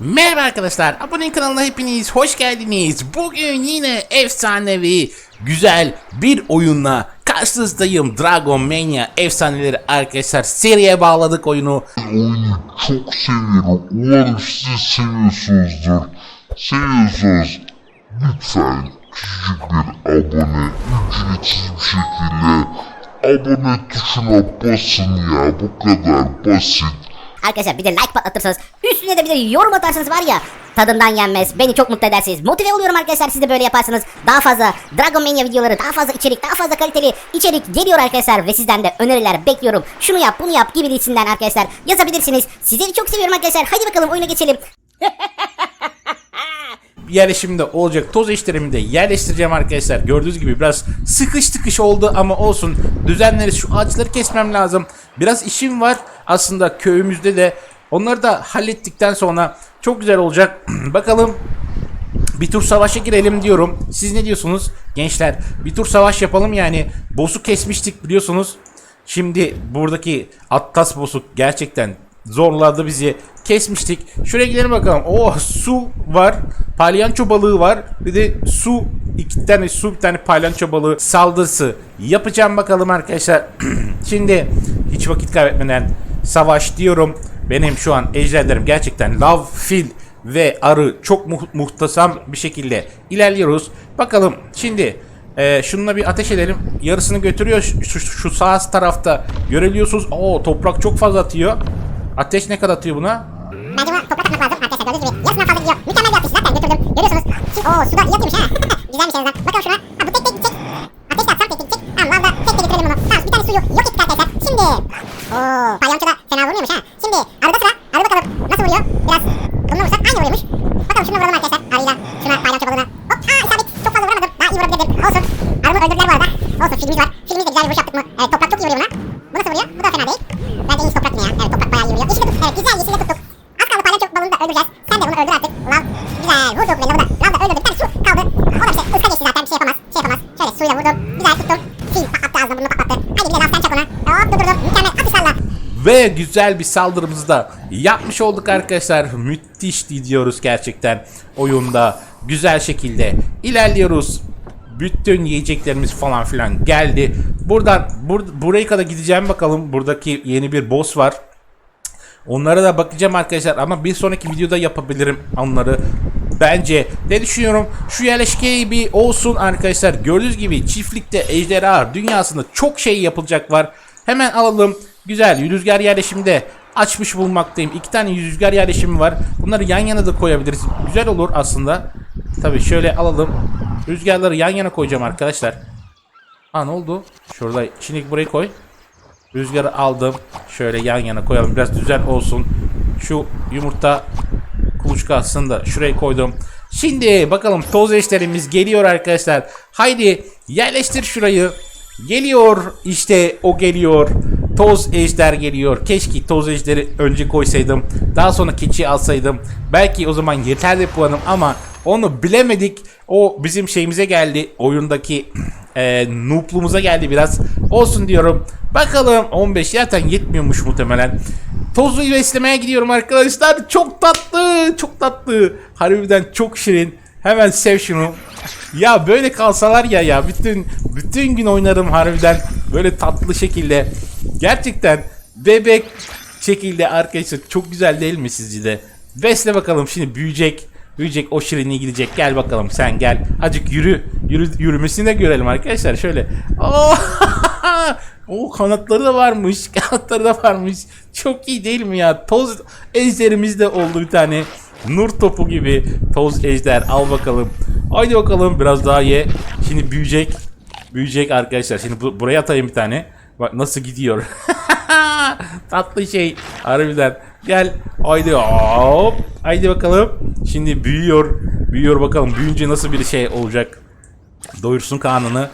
Merhaba arkadaşlar, abone kanalına hepiniz hoş geldiniz. Bugün yine efsanevi, güzel bir oyunla karşınızdayım. Dragon Mania efsaneleri arkadaşlar. Seriye bağladık oyunu. oyunu çok seviyorum. Umarım siz seviyorsunuzdur. Seviyorsanız lütfen küçücük bir abone, ücretsiz bir şekilde abone tuşuna basın ya. Bu kadar basit. Arkadaşlar bir de like patlatırsanız üstüne de bir de yorum atarsanız var ya tadından yenmez. Beni çok mutlu edersiniz. Motive oluyorum arkadaşlar siz de böyle yaparsanız. Daha fazla Dragon Mania videoları, daha fazla içerik, daha fazla kaliteli içerik geliyor arkadaşlar. Ve sizden de öneriler bekliyorum. Şunu yap, bunu yap gibi içinden arkadaşlar yazabilirsiniz. Sizleri çok seviyorum arkadaşlar. Haydi bakalım oyuna geçelim. yerleşimde olacak toz eşlerimi de yerleştireceğim arkadaşlar. Gördüğünüz gibi biraz sıkış tıkış oldu ama olsun. Düzenleriz. Şu ağaçları kesmem lazım. Biraz işim var aslında köyümüzde de. Onları da hallettikten sonra çok güzel olacak. Bakalım bir tur savaşa girelim diyorum. Siz ne diyorsunuz gençler? Bir tur savaş yapalım yani. Boss'u kesmiştik biliyorsunuz. Şimdi buradaki Atlas boss'u gerçekten zorladı bizi. Kesmiştik. Şuraya gidelim bakalım. Oh su var. Palyanço balığı var. Bir de su iki tane su bir tane palyanço balığı saldırısı yapacağım bakalım arkadaşlar. Şimdi hiç vakit kaybetmeden savaş diyorum. Benim şu an ejderlerim gerçekten lav fil ve arı çok mu- muhtasam bir şekilde ilerliyoruz. Bakalım şimdi e, şununla bir ateş edelim. Yarısını götürüyor şu, şu sağ tarafta. Görebiliyorsunuz. Oo toprak çok fazla atıyor. Ateş ne kadar atıyor buna? Bence buna toprak atmak lazım arkadaşlar. Gördüğünüz gibi yarısından fazla gidiyor. Mükemmel bir atış zaten götürdüm. Görüyorsunuz. Şimdi ooo suda iyi atıyormuş ha. Güzelmiş en azından. Bakalım şuna. Ha bu tek tek gidecek. Ateş de atsam tek tek gidecek. Tamam lavda tek tek getirelim bunu. Tamam bir tane suyu yok ettik arkadaşlar. Şimdi. Ooo palyonço da fena vurmuyormuş ha. Şimdi arada Ve güzel bir saldırımızı da yapmış olduk arkadaşlar. Müthişti diyoruz gerçekten oyunda. Güzel şekilde ilerliyoruz. Bütün yiyeceklerimiz falan filan geldi. Buradan bur buraya kadar gideceğim bakalım. Buradaki yeni bir boss var. Onlara da bakacağım arkadaşlar ama bir sonraki videoda yapabilirim onları. Bence ne düşünüyorum? Şu yerleşke bir olsun arkadaşlar. Gördüğünüz gibi çiftlikte ejderha dünyasında çok şey yapılacak var. Hemen alalım. Güzel rüzgar yerleşimde açmış bulunmaktayım. İki tane rüzgar yerleşimi var. Bunları yan yana da koyabiliriz. Güzel olur aslında. Tabi şöyle alalım. Rüzgarları yan yana koyacağım arkadaşlar. Ha ne oldu? Şurada şimdi burayı koy. Rüzgarı aldım. Şöyle yan yana koyalım. Biraz düzen olsun. Şu yumurta kuluçkasını da şuraya koydum. Şimdi bakalım toz eşlerimiz geliyor arkadaşlar. Haydi yerleştir şurayı. Geliyor işte o geliyor. Toz ejder geliyor. Keşke toz ejderi önce koysaydım. Daha sonra keçi alsaydım. Belki o zaman yeterli puanım ama onu bilemedik. O bizim şeyimize geldi. Oyundaki e, nooblumuza geldi biraz. Olsun diyorum. Bakalım 15 zaten yetmiyormuş muhtemelen. Tozlu beslemeye gidiyorum arkadaşlar. Çok tatlı. Çok tatlı. Harbiden çok şirin. Hemen sev şunu. Ya böyle kalsalar ya ya bütün bütün gün oynarım harbiden böyle tatlı şekilde. Gerçekten bebek şekilde arkadaşlar çok güzel değil mi sizce de? Besle bakalım şimdi büyüyecek. Büyüyecek o şirinliği gidecek. Gel bakalım sen gel. Acık yürü. Yürü yürümesini de görelim arkadaşlar. Şöyle. Oh! o kanatları da varmış. Kanatları da varmış. Çok iyi değil mi ya? Toz ejderimiz de oldu bir tane. Nur topu gibi toz ejder al bakalım. Haydi bakalım biraz daha ye. Şimdi büyüyecek. Büyüyecek arkadaşlar. Şimdi bu, buraya atayım bir tane. Bak nasıl gidiyor. Tatlı şey. Harbiden. Gel. Haydi hop. Haydi bakalım. Şimdi büyüyor. Büyüyor bakalım. Büyünce nasıl bir şey olacak. Doyursun karnını.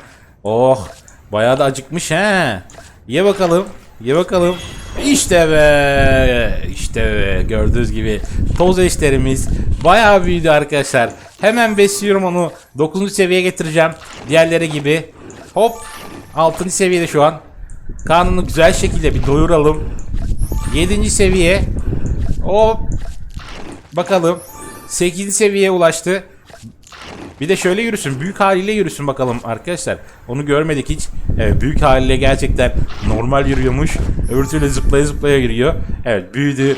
Oh. Bayağı da acıkmış he. Ye bakalım. Ye bakalım. İşte be. İşte be. Gördüğünüz gibi toz eşlerimiz bayağı büyüdü arkadaşlar. Hemen besliyorum onu. 9. seviyeye getireceğim. Diğerleri gibi. Hop. 6. seviyede şu an. Karnını güzel şekilde bir doyuralım. 7. seviye. Hop. Bakalım. 8. seviyeye ulaştı. Bir de şöyle yürüsün. Büyük haliyle yürüsün bakalım arkadaşlar. Onu görmedik hiç. Evet büyük haliyle gerçekten normal yürüyormuş. Öbür türlü zıplaya zıplaya yürüyor. Evet büyüdü.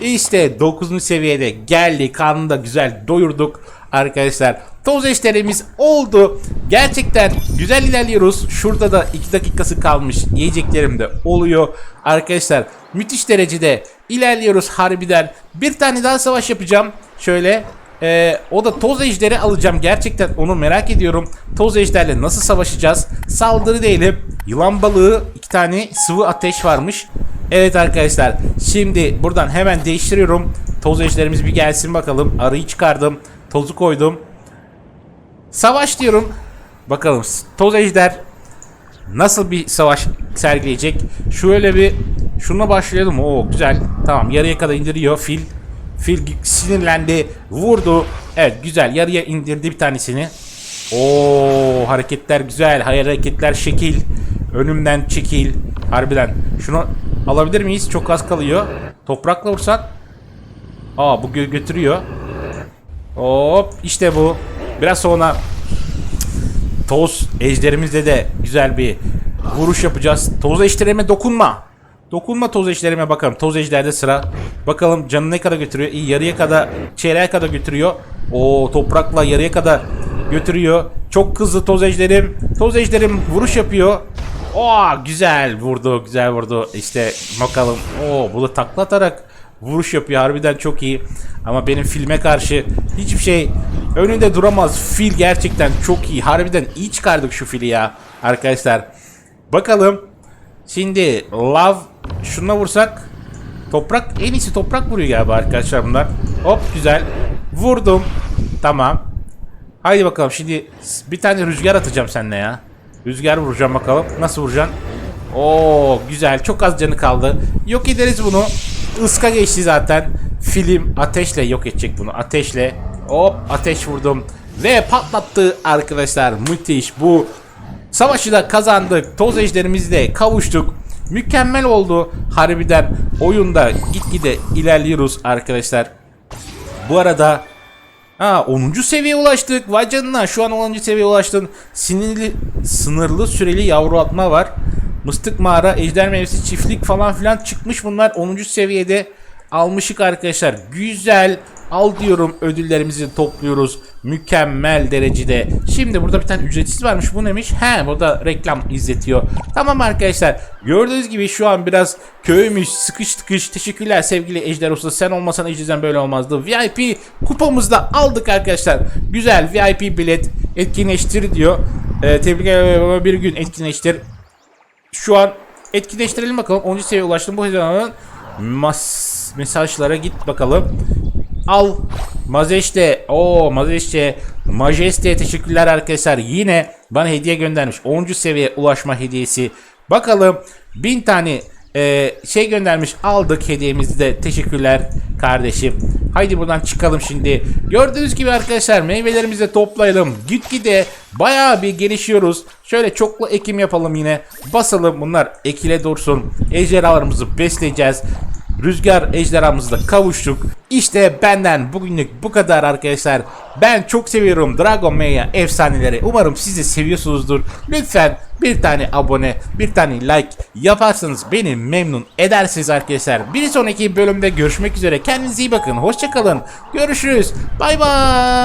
İşte 9. seviyede geldi. Karnını da güzel doyurduk arkadaşlar. Toz eşlerimiz oldu. Gerçekten güzel ilerliyoruz. Şurada da 2 dakikası kalmış. Yiyeceklerim de oluyor. Arkadaşlar müthiş derecede ilerliyoruz harbiden. Bir tane daha savaş yapacağım. Şöyle ee, o da toz ejderi alacağım. Gerçekten onu merak ediyorum. Toz ejderle nasıl savaşacağız? Saldırı değilim. Yılan balığı iki tane sıvı ateş varmış. Evet arkadaşlar. Şimdi buradan hemen değiştiriyorum. Toz ejderimiz bir gelsin bakalım. Arıyı çıkardım. Tozu koydum. Savaş diyorum. Bakalım toz ejder nasıl bir savaş sergileyecek? Şöyle bir şuna başlayalım. Oo güzel. Tamam yarıya kadar indiriyor fil. Fil sinirlendi, vurdu. Evet güzel yarıya indirdi bir tanesini. Oo hareketler güzel. Hayır hareketler şekil. Önümden çekil. Harbiden. Şunu alabilir miyiz? Çok az kalıyor. Toprakla vursak. Aa bu gö- götürüyor. Hop işte bu. Biraz sonra Toz ejderimizde de güzel bir vuruş yapacağız. Toz ejderime dokunma. Dokunma toz ejderime bakalım. Toz ejderde sıra. Bakalım canı ne kadar götürüyor. İyi yarıya kadar, çeyreğe kadar götürüyor. O toprakla yarıya kadar götürüyor. Çok hızlı toz ejderim. Toz ejderim vuruş yapıyor. Oo güzel vurdu, güzel vurdu. İşte bakalım. Oo bu da takla atarak vuruş yapıyor. Harbiden çok iyi. Ama benim filme karşı hiçbir şey önünde duramaz. Fil gerçekten çok iyi. Harbiden iyi çıkardık şu fili ya arkadaşlar. Bakalım. Şimdi love şuna vursak toprak en iyisi toprak vuruyor galiba arkadaşlar bunlar. Hop güzel. Vurdum. Tamam. Haydi bakalım şimdi bir tane rüzgar atacağım seninle ya. Rüzgar vuracağım bakalım. Nasıl vuracaksın? Oo güzel. Çok az canı kaldı. Yok ederiz bunu. Iska geçti zaten. Film ateşle yok edecek bunu. Ateşle. Hop ateş vurdum. Ve patlattı arkadaşlar. Müthiş. Bu savaşı da kazandık. Toz ejderimizle kavuştuk. Mükemmel oldu. Harbiden oyunda gitgide ilerliyoruz arkadaşlar. Bu arada Ha 10. seviyeye ulaştık. Vay canına şu an 10. seviyeye ulaştın. Sinirli, sınırlı süreli yavru atma var. Mıstık mağara, ejder meyvesi, çiftlik falan filan çıkmış bunlar 10. seviyede almışık arkadaşlar. Güzel. Al diyorum ödüllerimizi topluyoruz. Mükemmel derecede. Şimdi burada bir tane ücretsiz varmış. Bu neymiş? He burada reklam izletiyor. Tamam arkadaşlar. Gördüğünüz gibi şu an biraz köymüş. Sıkış tıkış. Teşekkürler sevgili Ejder Usta. Sen olmasan Ejder'den böyle olmazdı. VIP kupamızı da aldık arkadaşlar. Güzel VIP bilet etkinleştir diyor. Ee, tebrik ederim. Bir gün etkinleştir. Şu an etkinleştirelim bakalım. 10. seviyeye ulaştım. Bu heyecanın mas mesajlara git bakalım. Al. Mazeşte. O Mazeşte. Majeste teşekkürler arkadaşlar. Yine bana hediye göndermiş. 10. seviye ulaşma hediyesi. Bakalım 1000 tane e, şey göndermiş. Aldık hediyemizi de. Teşekkürler kardeşim. Haydi buradan çıkalım şimdi. Gördüğünüz gibi arkadaşlar meyvelerimizi de toplayalım. Gitgide bayağı bir gelişiyoruz. Şöyle çoklu ekim yapalım yine. Basalım bunlar ekile dursun. Ejderhalarımızı besleyeceğiz. Rüzgar ejderhamızla kavuştuk. İşte benden bugünlük bu kadar arkadaşlar. Ben çok seviyorum Dragon Maya efsaneleri. Umarım siz de seviyorsunuzdur. Lütfen bir tane abone, bir tane like yaparsanız beni memnun edersiniz arkadaşlar. Bir sonraki bölümde görüşmek üzere. Kendinize iyi bakın. Hoşçakalın. Görüşürüz. Bay bay.